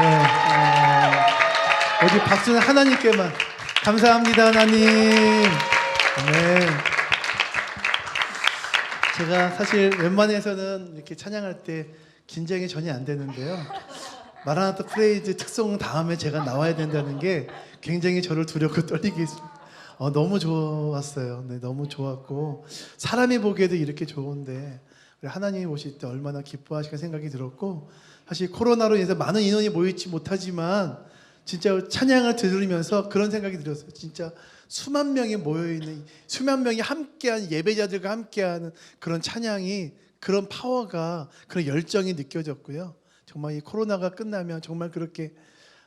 네, 어, 오직 박수는 하나님께만 감사합니다 하나님. 아멘. 제가 사실 웬만해서는 이렇게 찬양할 때 긴장이 전혀 안 되는데요. 마라나타 프레이즈 특송 다음에 제가 나와야 된다는 게 굉장히 저를 두렵고 떨리게. 어, 너무 좋았어요. 네, 너무 좋았고 사람이 보기에도 이렇게 좋은데 하나님이 오실 때 얼마나 기뻐하실까 생각이 들었고 사실 코로나로 인해서 많은 인원이 모이지 못하지만 진짜 찬양을 들으면서 그런 생각이 들었어요. 진짜 수만 명이 모여 있는 수만 명이 함께한 예배자들과 함께하는 그런 찬양이 그런 파워가 그런 열정이 느껴졌고요. 정말 이 코로나가 끝나면 정말 그렇게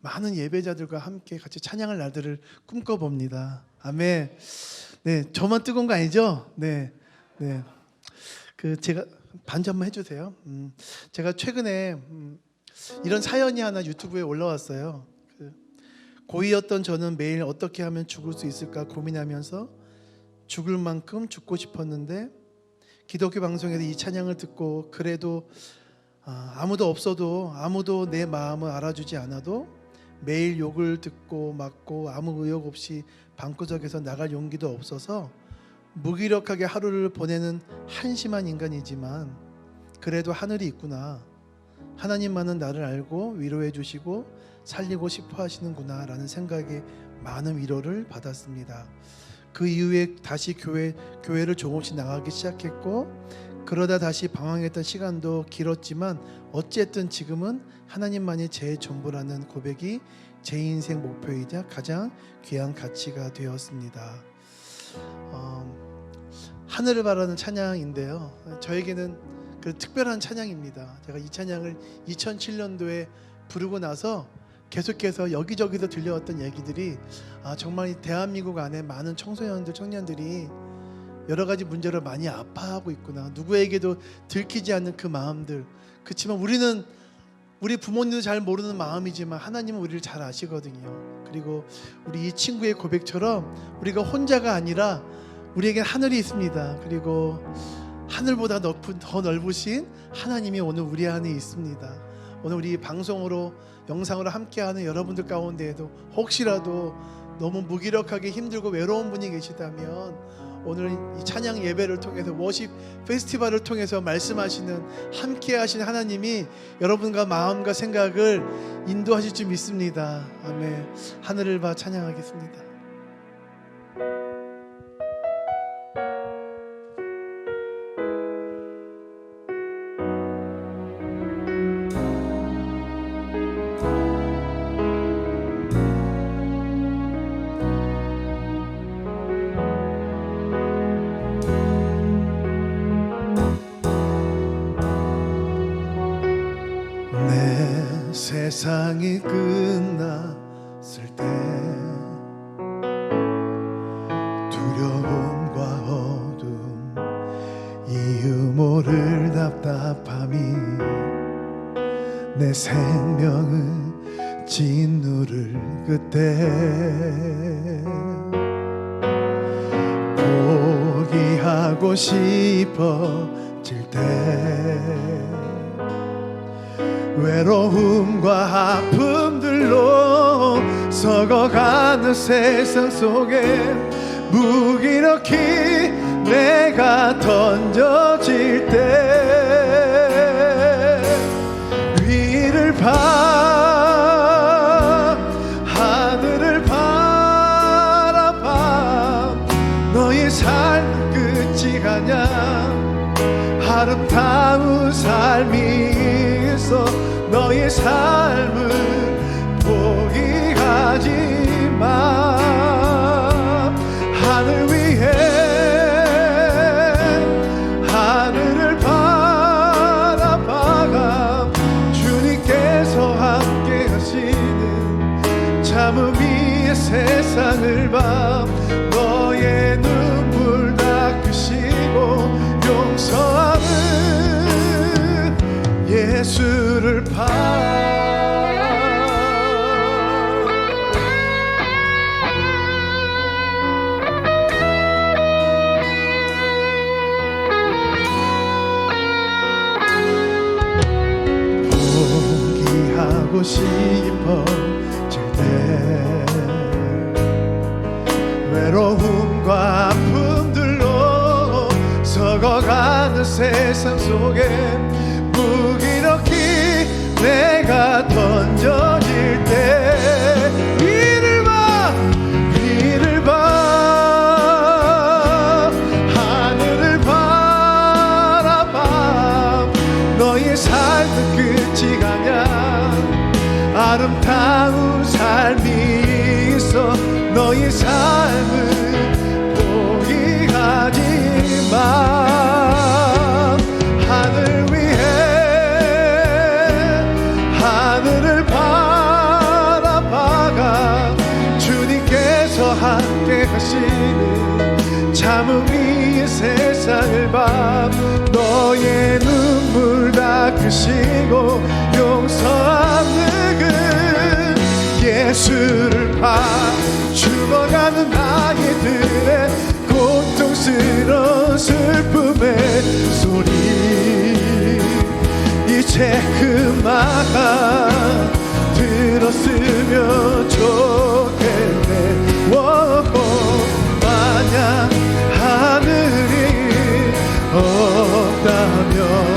많은 예배자들과 함께 같이 찬양할 날들을 꿈꿔봅니다. 아멘. 네, 저만 뜨거운 거 아니죠? 네, 네. 그 제가 한번 해주세요. 음, 제가 최근에 음, 이런 사연이 하나 유튜브에 올라왔어요. 그 고이였던 저는 매일 어떻게 하면 죽을 수 있을까 고민하면서 죽을 만큼 죽고 싶었는데 기독교 방송에서 이 찬양을 듣고 그래도 아, 아무도 없어도 아무도 내 마음을 알아주지 않아도 매일 욕을 듣고 맞고 아무 의욕 없이 방구석에서 나갈 용기도 없어서 무기력하게 하루를 보내는 한심한 인간이지만 그래도 하늘이 있구나. 하나님만은 나를 알고 위로해 주시고 살리고 싶어 하시는구나 라는 생각에 많은 위로를 받았습니다. 그 이후에 다시 교회 교회를 조금씩 나가기 시작했고 그러다 다시 방황했던 시간도 길었지만 어쨌든 지금은 하나님만이 제 전부라는 고백이 제 인생 목표이자 가장 귀한 가치가 되었습니다. 어, 하늘을 바라는 찬양인데요. 저에게는 그 특별한 찬양입니다. 제가 이 찬양을 2007년도에 부르고 나서 계속해서 여기저기서 들려왔던 얘기들이 아, 정말 이 대한민국 안에 많은 청소년들, 청년들이 여러 가지 문제로 많이 아파하고 있구나. 누구에게도 들키지 않는 그 마음들. 그렇지만 우리는 우리 부모님도 잘 모르는 마음이지만 하나님은 우리를 잘 아시거든요. 그리고 우리 이 친구의 고백처럼 우리가 혼자가 아니라 우리에겐 하늘이 있습니다. 그리고 하늘보다 높은 더 넓으신 하나님이 오늘 우리 안에 있습니다. 오늘 우리 방송으로 영상으로 함께하는 여러분들 가운데에도 혹시라도 너무 무기력하게 힘들고 외로운 분이 계시다면 오늘 이 찬양 예배를 통해서 워십 페스티벌을 통해서 말씀하시는 함께 하신 하나님이 여러분과 마음과 생각을 인도하실 줄 믿습니다. 아멘. 하늘을 봐 찬양하겠습니다. 세상이 끝났을 때 두려움과 어둠 이유 모를 답답함이 내 생명을 짓누를 그때 포기하고 싶어질 때 외로움과 아픔들로 썩어가는 세상 속에 무기력히 내가 던져질 때 위를 봐 하늘을 바라봐. 너의 삶 끝이 가냐? 아름다운 삶이 너의 삶을 포기 외로움과 아픔들로 썩어가는 세상 속에 무기력히 내가 던져질 때 이를 봐 이를 봐. 하늘을 바라봐. 너의 삶은 끝이 가냐 아름다운 삶이 있어. 너의 삶 하시는 참음 이 세상을 봐 너의 눈물 닦으시고 용서하는 그 예수를 봐. 죽어가는 아이들의 고통스러운 슬픔의 소리. 이제 그만 들었으면 좋겠네 하늘이 없다면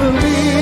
하시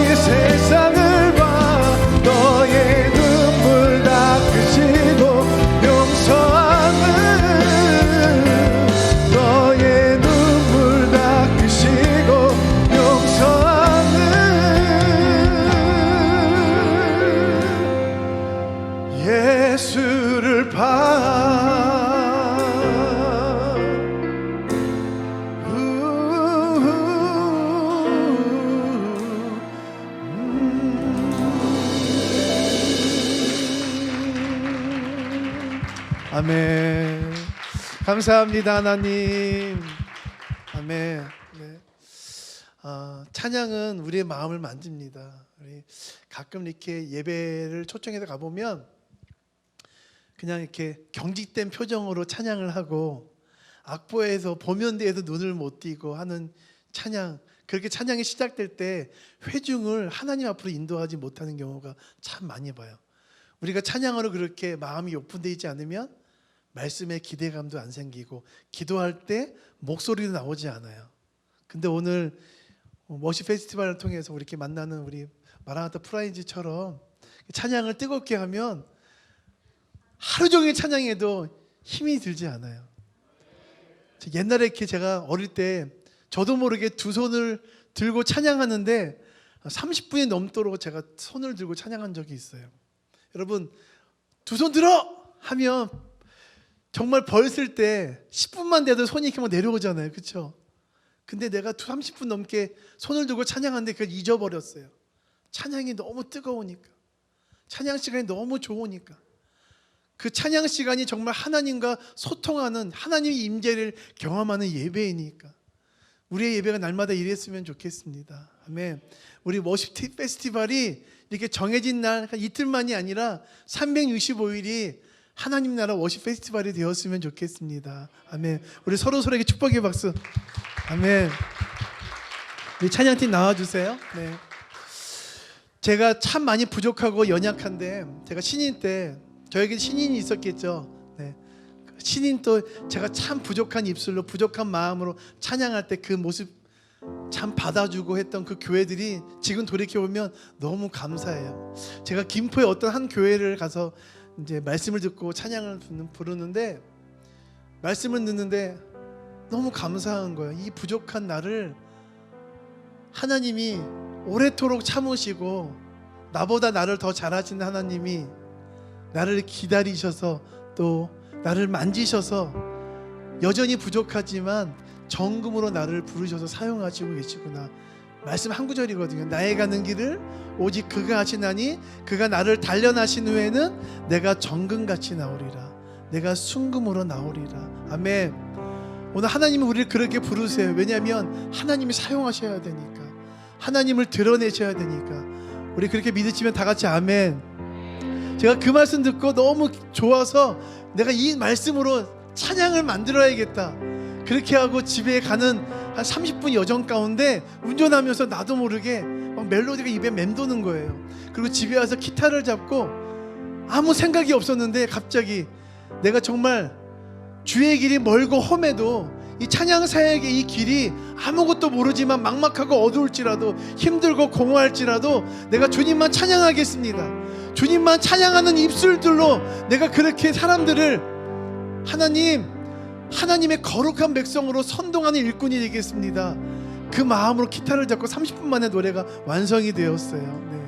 감사합니다, 하나님. 아멘. 네. 아, 찬양은 우리의 마음을 만집니다. 우리 가끔 이렇게 예배를 초청해서 가보면 그냥 이렇게 경직된 표정으로 찬양을 하고 악보에서 보면대에서 눈을 못 띄고 하는 찬양 그렇게 찬양이 시작될 때 회중을 하나님 앞으로 인도하지 못하는 경우가 참 많이 봐요. 우리가 찬양으로 그렇게 마음이 오픈되어 있지 않으면 말씀에 기대감도 안 생기고 기도할 때 목소리도 나오지 않아요. 근데 오늘 머시 페스티벌을 통해서 이렇게 만나는 우리 마라나타 프라이즈처럼 찬양을 뜨겁게 하면 하루 종일 찬양해도 힘이 들지 않아요. 저 옛날에 이렇게 제가 어릴 때 저도 모르게 두 손을 들고 찬양하는데 30분이 넘도록 제가 손을 들고 찬양한 적이 있어요. 여러분 두 손 들어 하면 정말 벌쓸 때 10분만 돼도 손이 이렇게 막 내려오잖아요. 그렇죠? 근데 내가 30분 넘게 손을 들고 찬양하는데 그걸 잊어버렸어요. 찬양이 너무 뜨거우니까. 찬양 시간이 너무 좋으니까. 그 찬양 시간이 정말 하나님과 소통하는 하나님의 임재를 경험하는 예배이니까. 우리의 예배가 날마다 이랬으면 좋겠습니다. 아멘. 우리 워십 페스티벌이 이렇게 정해진 날 이틀만이 아니라 365일이 하나님 나라 워십 페스티벌이 되었으면 좋겠습니다. 아멘. 우리 서로 서로에게 축복의 박수. 아멘. 우리 찬양팀 나와주세요. 네. 제가 참 많이 부족하고 연약한데 제가 신인 때 저에게 신인이 있었겠죠. 네. 신인 또 제가 참 부족한 입술로 부족한 마음으로 찬양할 때 그 모습 참 받아주고 했던 그 교회들이 지금 돌이켜 보면 너무 감사해요. 제가 김포의 어떤 한 교회를 가서 이제 말씀을 듣고 찬양을 부르는데 말씀을 듣는데 너무 감사한 거예요. 이 부족한 나를 하나님이 오래도록 참으시고 나보다 나를 더 잘하시는 하나님이 나를 기다리셔서 또 나를 만지셔서 여전히 부족하지만 정금으로 나를 부르셔서 사용하시고 계시구나. 말씀 한 구절이거든요. 나의 가는 길을 오직 그가 하시나니 그가 나를 단련하신 후에는 내가 정금같이 나오리라. 내가 순금으로 나오리라. 아멘. 오늘 하나님은 우리를 그렇게 부르세요. 왜냐하면 하나님이 사용하셔야 되니까. 하나님을 드러내셔야 되니까. 우리 그렇게 믿으시면 다 같이 아멘. 제가 그 말씀 듣고 너무 좋아서 내가 이 말씀으로 찬양을 만들어야겠다. 그렇게 하고 집에 가는 한 30분 여정 가운데 운전하면서 나도 모르게 막 멜로디가 입에 맴도는 거예요. 그리고 집에 와서 기타를 잡고 아무 생각이 없었는데 갑자기 내가 정말 주의 길이 멀고 험해도 이 찬양 사역의 이 길이 아무것도 모르지만 막막하고 어두울지라도 힘들고 공허할지라도 내가 주님만 찬양하겠습니다. 주님만 찬양하는 입술들로 내가 그렇게 사람들을 하나님 하나님의 거룩한 백성으로 선동하는 일꾼이 되겠습니다. 그 마음으로 기타를 잡고 30분 만에 노래가 완성이 되었어요. 네.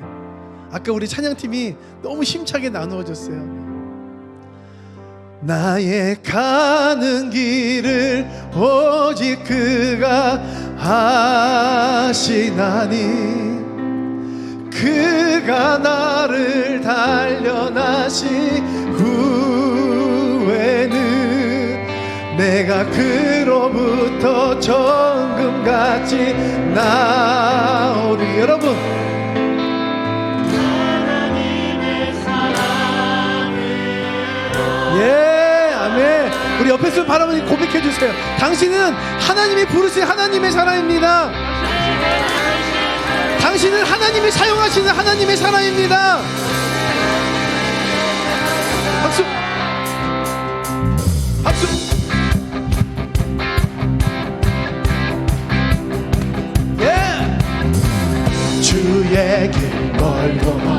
아까 우리 찬양팀이 너무 힘차게 나누어졌어요. 나의 가는 길을 오직 그가 하시나니 그가 나를 단련하신 후에는 내가 그로부터 정금같이 나오리 여러분 예, 아멘. 우리 옆에 있는 바라보니 고백해 주세요. 당신은 하나님이 부르신 하나님의 사람입니다. 당신은 하나님이 사용하시는 하나님의 사람입니다. 박수. 박수. 길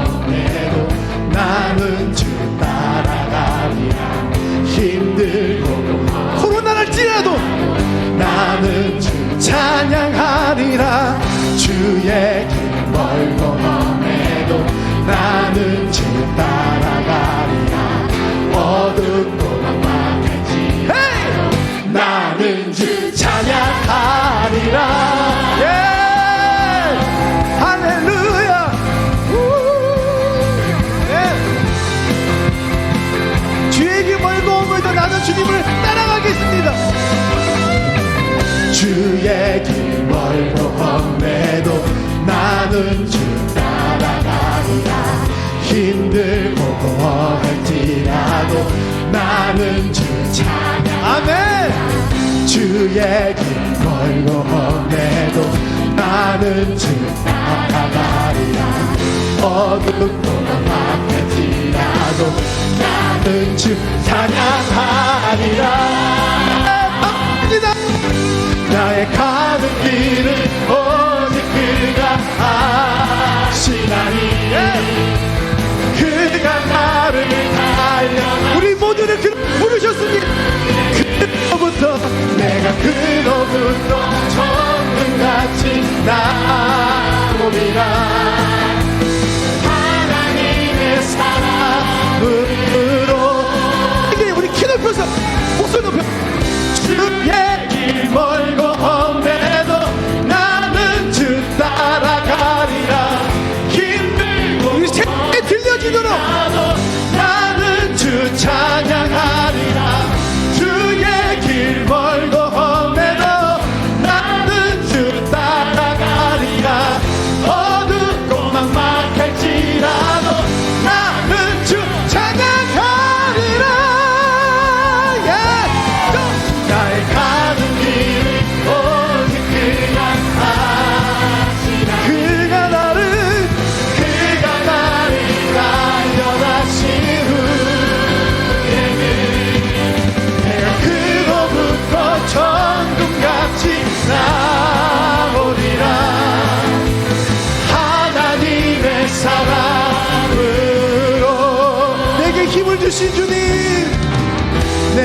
힘들고 공허할지라도 나는 주 찬양 아멘. 주의 길 멀고 험해도 나는 주 따라가리라 어둡고 막막할지라도 나는 주 찬양하리라. 아니다. 나의 가는 길을 오직 그가 하시나니 그가 나를 달려 우리 모두를 그 부르셨습니다. 그로부터 내가 그로부터 천금같이 나오리라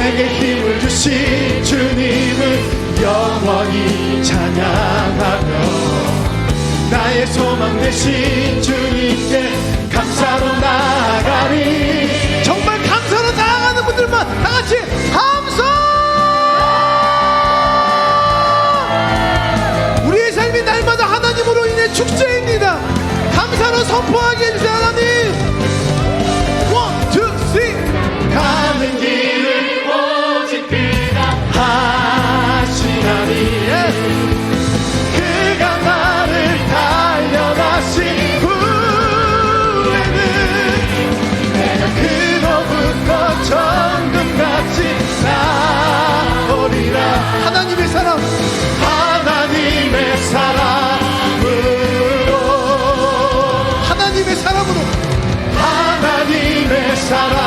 내게 힘을 주신 주님을 영원히 찬양하며 나의 소망 되신 주님께 감사로 나가리 정말 감사로 나아가는 분들만 다 같이 감사! 우리의 삶이 날마다 하나님으로 인해 축제입니다. 감사로 선포하게 해주세요, 하나님. 쓰리. 가는 길 하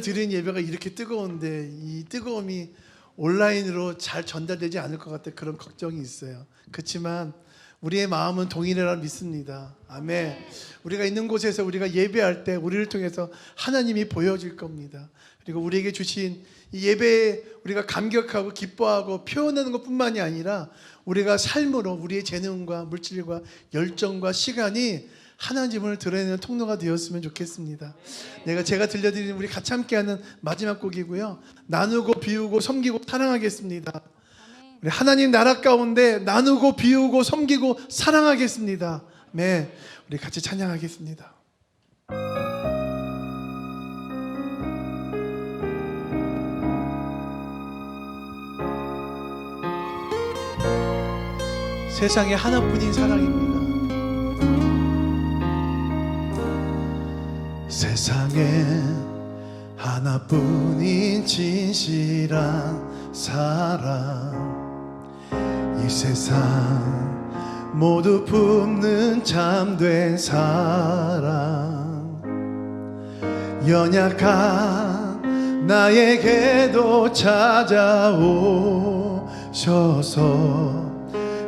현장에서 드리는 예배가 이렇게 뜨거운데 이 뜨거움이 온라인으로 잘 전달되지 않을 것 같아 그런 걱정이 있어요. 그렇지만 우리의 마음은 동일하라 믿습니다. 아멘. 우리가 있는 곳에서 우리가 예배할 때 우리를 통해서 하나님이 보여질 겁니다. 그리고 우리에게 주신 이 예배에 우리가 감격하고 기뻐하고 표현하는 것뿐만이 아니라 우리가 삶으로 우리의 재능과 물질과 열정과 시간이 하나님을 드러내는 통로가 되었으면 좋겠습니다. 내가 제가 들려드리는 우리 같이 함께하는 마지막 곡이고요. 나누고 비우고 섬기고 사랑하겠습니다. 우리 하나님 나라 가운데 나누고 비우고 섬기고 사랑하겠습니다. 네, 우리 같이 찬양하겠습니다. 세상에 하나뿐인 사랑입니다. 세상에 하나뿐인 진실한 사랑 이 세상 모두 품는 참된 사랑 연약한 나에게도 찾아오셔서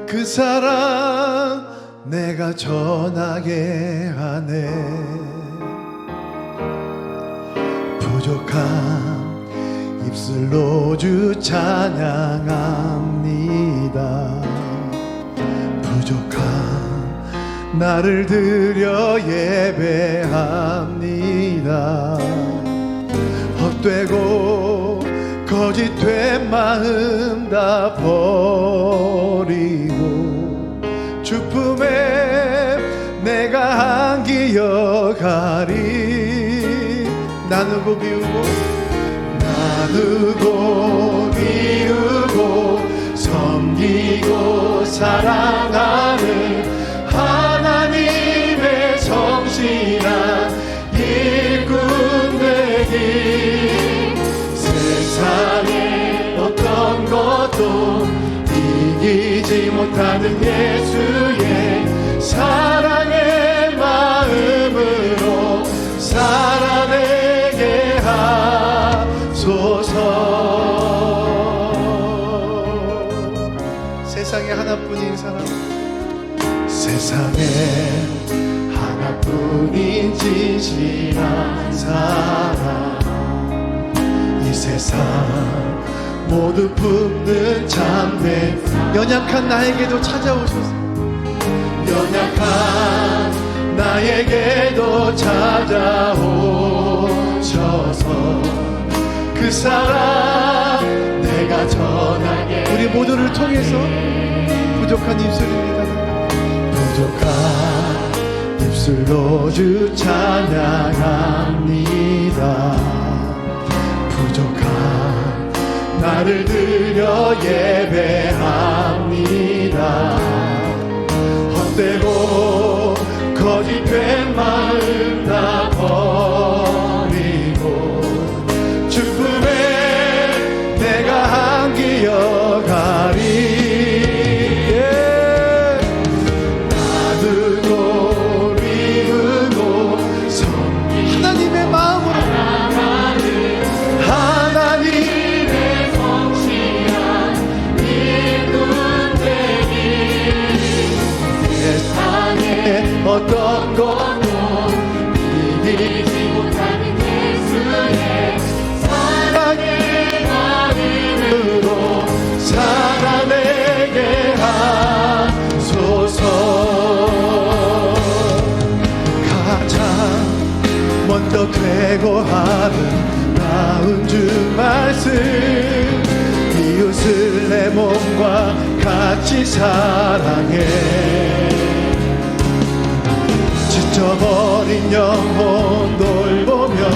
그 사랑 내가 전하게 하네 부족한 입술로 주 찬양합니다. 부족한 나를 드려 예배합니다. 헛되고 거짓된 마음 다 버리고 주품에 내가 한기 여가리 나누고 비우고 나누고 비우고 섬기고 사랑하는 하나님의 성실한 일꾼 되기 세상에 어떤 것도 이기지 못하는 예수의 사랑의 마음으로 살아내 세상에 하나뿐인 진실한 사랑 이 세상 모두 품는 참된 연약한 나에게도 찾아오셔서. 연약한 나에게도 찾아오셔서 그 사랑 내가 전하게 우리 모두를 통해서 부족한 입술입니다. 부족한 입술로 주 찬양합니다. 부족한 나를 드려 예배합 같이 사랑해. 지쳐버린 영혼 돌보며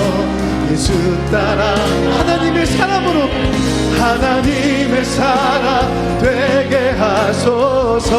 예수 따라 하나님의 사람으로 하나님의 사랑 되게 하소서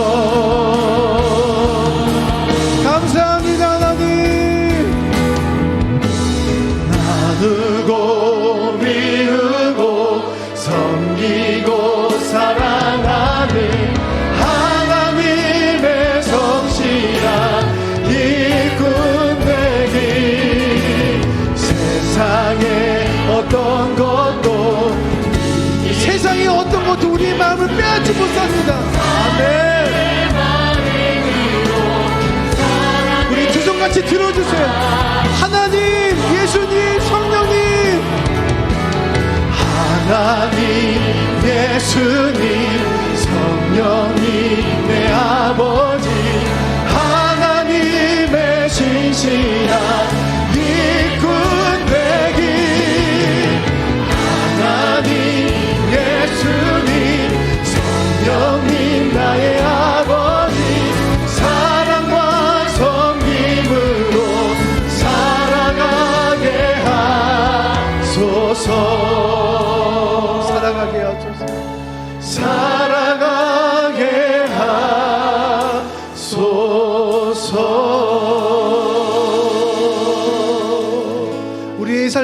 들어주세요. 하나님 예수님 성령님. 하나님 예수님 성령님 내 아버지. 하나님의 신실한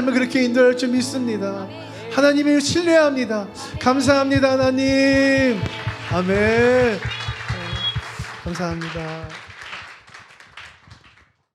삶을 그렇게 인도할 줄 믿습니다. 하나님을 신뢰합니다. 감사합니다, 하나님. 아멘. 네, 감사합니다.